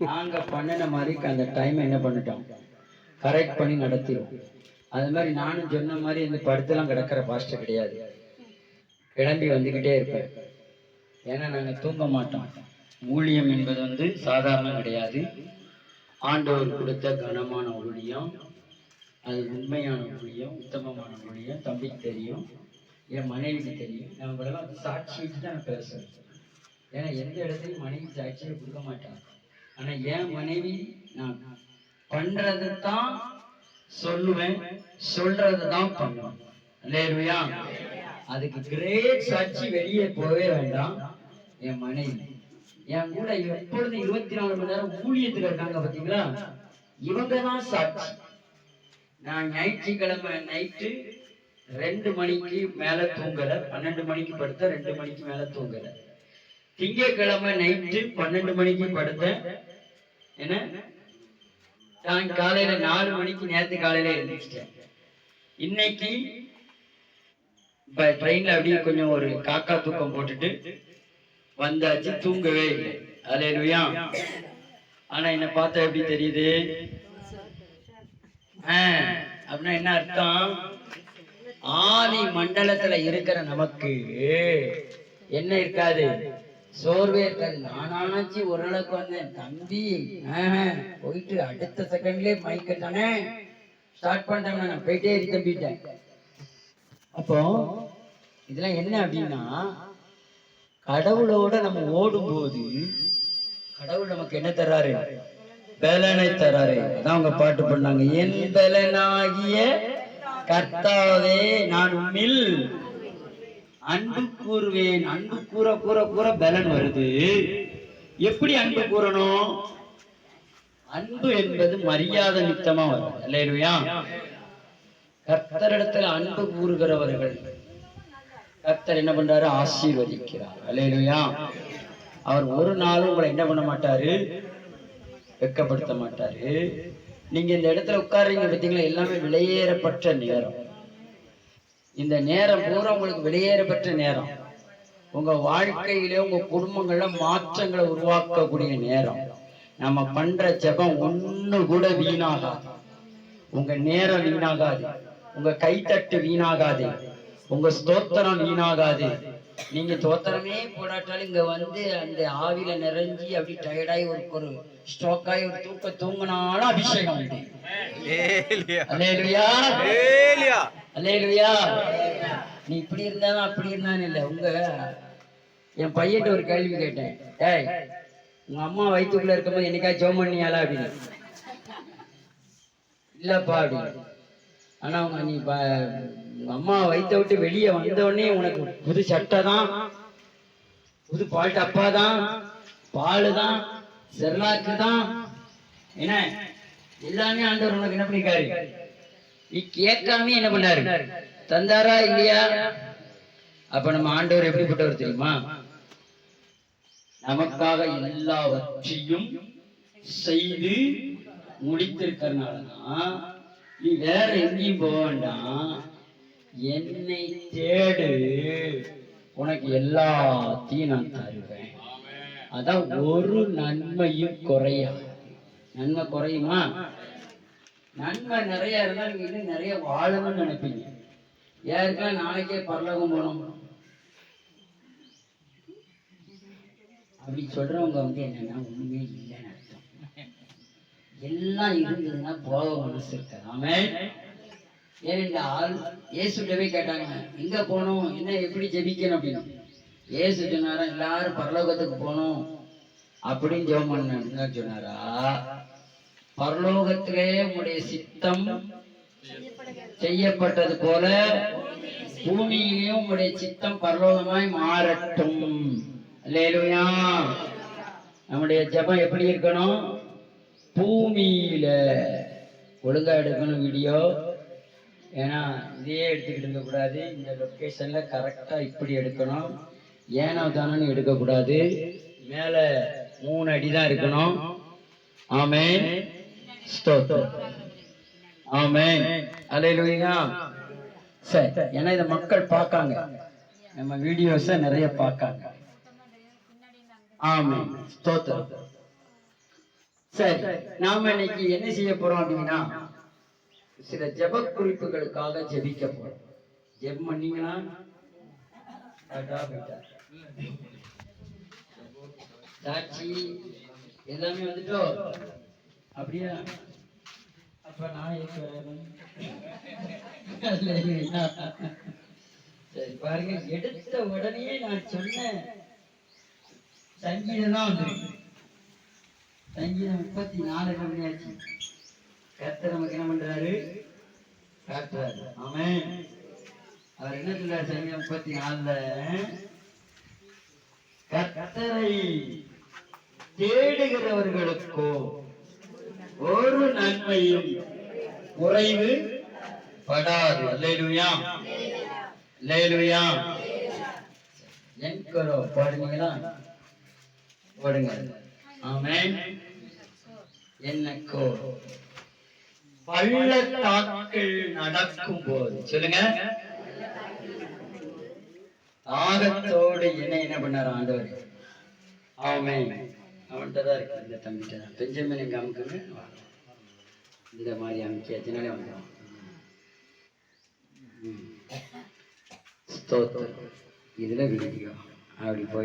நாங்க பண்ணின மாதிரி அந்த டைம் என்ன பண்ணிட்டோம்? கரெக்ட் பண்ணி நடத்திடுவோம். அது மாதிரி நானும் சொன்ன மாதிரி இந்த படுத்தெல்லாம் கிடக்கிற பாஸ்டர் கிடையாது. கிளம்பி வந்துக்கிட்டே இருப்பேன். ஏன்னா நாங்க தூங்க மாட்டோம். ஊழியம் என்பது வந்து சாதாரணம் கிடையாது. ஆண்டவர் கொடுத்த கனமான ஊழியம். அது உண்மையான ஊழியம் உத்தமமான ஊழியம். தம்பிக்கு தெரியும். என் மனைவிக்கு தெரியும். நம்மளெல்லாம் சாட்சி வச்சு தான் பேசுறேன். ஏன்னா எந்த இடத்துலையும் மனைவி சாட்சியை கொடுக்க மாட்டாங்க. ஆனா என் மனைவி நான் பண்றது தான் சொல்லுவேன் சொல்றது தான் பண்ணுவேன். இல்லையா? அதுக்கு கிரேட் சாட்சி வெளியே போகவே வேண்டாம். என் மனைவி என் கூட எப்பொழுது இருபத்தி நாலு மணி நேரம் ஊழியத்துல இருக்காங்க பாத்தீங்களா? இவங்க தான் சாட்சி. நான் ஞாயிற்றுக்கிழமை நைட்டு ரெண்டு மணிக்கு மேல தூங்கல பன்னெண்டு மணிக்கு படுத்த ரெண்டு மணிக்கு மேல தூங்கல. திங்கக்கிழமை நைட்டு பன்னெண்டு மணிக்கு படுத்தேன் என்ன? நான் காலையில நாலு மணிக்கு நேரத்து காலையில எழுந்திரிச்சிட்டேன். இன்னைக்கு இப்ப ட்ரெயின்ல அப்படியே கொஞ்சம் ஒரு காக்கா தூக்கம் போட்டுட்டு வந்தாச்சு. தூங்கவே இல்லை. அலையலுயா ஆனா என்ன பார்த்தா எப்படி தெரியுது? ஆஹ், அப்படின்னா என்ன அர்த்தம்? ஆதி மண்டலத்துல இருக்கிற நமக்கு என்ன இருக்காது? சோர்வே இருக்காது நானாச்சு ஓரளவுக்கு வந்தேன். தம்பி போயிட்டு அடுத்த செகண்ட்லயே மைக்க தானே? ஸ்டார்ட் பண்ணிட்டேன் நான் போயிட்டே இரு தம்பிட்டேன் அப்போ இதெல்லாம் என்ன அப்படின்னா கடவுளோட நம்ம ஓடும்போது கடவுள் நமக்கு என்ன தர்றாரு பலனை தர்றாரு அதான் அவங்க பாட்டு பண்ணாங்க. என் பலனாகிய கர்த்தாவே நான் உன்னில் அன்பு கூறுவேன். அன்பு கூற கூற கூற பலன் வருது. எப்படி அன்பு கூறணும்? அன்பு என்பது மரியாதை நித்தமா வரும் இல்லையா கர்த்தரிடத்துல அன்பு கூறுகிறவர்கள் கர்த்தர் என்ன பண்றாரு? ஆசீர்வதிக்கிறார். அல்லேலூயா. அவர் ஒரு நாளும் உங்களை என்ன பண்ண மாட்டாரு? வெட்கப்படுத்த மாட்டாரு. நீங்க இந்த இடத்துல உட்காருறீங்க பார்த்தீங்களா? எல்லாமே விலையேறப்பட்ட நேரம். இந்த நேரம் பூரா உங்களுக்கு வெளியேறப்பட்ட நேரம். உங்க வாழ்க்கையிலே உங்க குடும்பங்கள்ல மாற்றங்களை உருவாக்கக்கூடிய நேரம். நம்ம பண்ற ஜெபம் ஒண்ணு கூட வீணாகாது. உங்க நேரம் வீணாகாது. உங்க கைத்தட்டு வீணாகாது. உங்க ஸ்தோத்திரம் வீணாகாது. நீங்க தோத்திரமே போடாட்டாலும் இங்க வந்து அந்த ஆவில நிறைஞ்சி அப்படி டயர்டாகி ஒரு ஒரு ஸ்ட்ரோக் ஆகி ஒரு தூக்க தூங்கினாலும் அபிஷேகம் அல்லேலூயா நீ இப்படி இருந்தாலும் அப்படி இருந்தாலும் இல்லை. உங்க என் பையன்ட்ட ஒரு கேள்வி கேட்டேன். ஏய் உங்க அம்மா வயிற்றுக்குள்ள இருக்கும்போது என்னைக்கா ஜோம் பண்ணியாலா அப்படின்னு? இல்லப்பா அப்படின்னு. ஆனா அவங்க நீ ப- அம்மா வயிற்ற விட்டு வெளியே வந்த உடனே உனக்கு புது சட்டை தான் புது பால் டப்பா தான் பால் தான் செர்லாக்கு தான். என்ன? எல்லாமே ஆண்டவர் உனக்கு என்ன பண்ணிருக்காரு? நீ கேட்காம என்ன பண்ணாரு? தந்தாரா இல்லையா? அப்ப நம்ம ஆண்டவர் எப்படிப்பட்டவர் தெரியுமா? நமக்காக எல்லாவற்றையும் செய்து முடித்திருக்கிறனாலதான் நீ வேற எங்கேயும் போக வேண்டாம் என்னை தேடு. உனக்கு எல்லாத்தையும் நான் தருவேன். அதான் ஒரு நன்மையும் குறையா நன்மை குறையுமா? நன்மை நிறைய இருந்தா நீங்க இன்னும் நிறைய வாழணும்னு நினைப்பீங்க. யாருக்கெல்லாம் நாளைக்கே பரலோகம் போனோம் அப்படி சொல்றவங்க வந்து என்னன்னா ஒண்ணுமே இல்லை எல்லாம் இருந்ததுன்னா போக மனசு இருக்காது ஆமென் ஏனென்றால் இயேசுட்டவே கேட்டாங்க எங்க போகணும்? என்ன எப்படி ஜெபிக்கணும்? அப்படின்னு. ஏசு சொன்னாரா எல்லாரும் பரலோகத்துக்கு போகணும். அப்படின்னு ஜெபம் பண்ண சொன்னாரா? பரலோகத்திலே உங்களுடைய சித்தம் செய்யப்பட்டது போல பூமியிலேயும் உங்களுடைய சித்தம் பரலோகமாய் மாறட்டும். இல்லையா நம்முடைய ஜெபம் எப்படி இருக்கணும்? பூமியில ஒழுங்கா எடுக்கணும் வீடியோ ஏன்னா இதையே எடுத்துக்கிட்டு இருக்கக்கூடாது இந்த லொக்கேஷன்ல கரெக்டா இப்படி எடுக்கணும். ஏனோ தானோன்னு எடுக்கக்கூடாது மேல மூணு அடி தான் இருக்கணும். ஆமே ஆமே ஆமென். அல்லேலூயா சரி ஏன்னா இதை மக்கள் பார்க்காங்க. நம்ம வீடியோஸை நிறைய பார்க்காங்க. ஆமே ஸ்தோத்திரம். சரி நாம இன்னைக்கு என்ன செய்ய போறோம் அப்படின்னா சில ஜப குறிப்புகளுக்காக ஜபிக்க போறோம். ஜெபம் பண்ணீங்களா? சாட்சி எல்லாமே வந்துட்டோ? அப்படியா? அப்ப நான் சரி பாருங்க எடுத்த உடனே நான் சொன்ன சங்கீதம் தான் வந்துருக்கு. சங்கீதம் முப்பத்தி நாலு கம்மியாச்சு கர்த்தர் நமக்கு என்ன பண்றாரு? காட்டுறாரு. ஆமென். அவர் என்ன சொல்றாரு? சங்கீதம் முப்பத்தி நாலுல கர்த்தரை தேடுகிறவர்களுக்கோ ஒரு நன்மையும் குறைவு படாது. அல்லேலூயா. அல்லேலூயா. என்கரோ பாடுங்களா பாடுங்க. ஆமென். என்னக்கோ பள்ளத்தாக்கள் நடக்கும் போது சொல்லுங்க. தாகத்தோடு என்ன என்ன பண்ணாரு ஆண்டவர்? ஆமென். அவன்கிட்ட தான் இருக்கு. இந்த தம்பிட்ட தான். பெஞ்சமின் எங்க அமுக்குங்க இந்த மாதிரி அமுக்கியாச்சுனாலே வந்துடும் ஸ்தோத்திரம். இதுல விடுதியோ அப்படி போய்